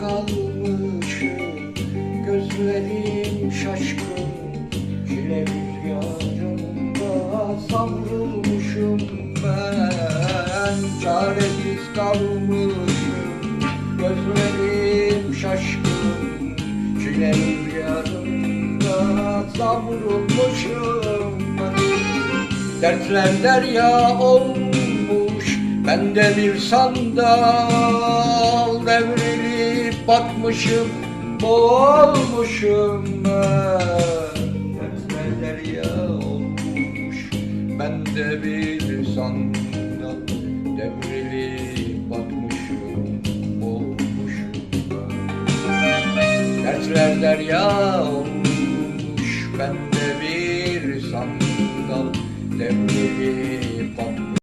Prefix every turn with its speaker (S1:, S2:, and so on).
S1: kalmışım Gözlerim şaşkın Çile rüzgarında savrulmuşum ben. Çaresiz kalmışım Gözlerim şaşkın Çile rüzgarında savrulmuşum ben. Dertler derya olmuş Bende bir sandal batmışım, boğulmuşum Dertler derya olmuş, ben de bir sandal devrilip batmışım, boğulmuşum Dertler derya olmuş, ben de bir sandal devrilip batmışım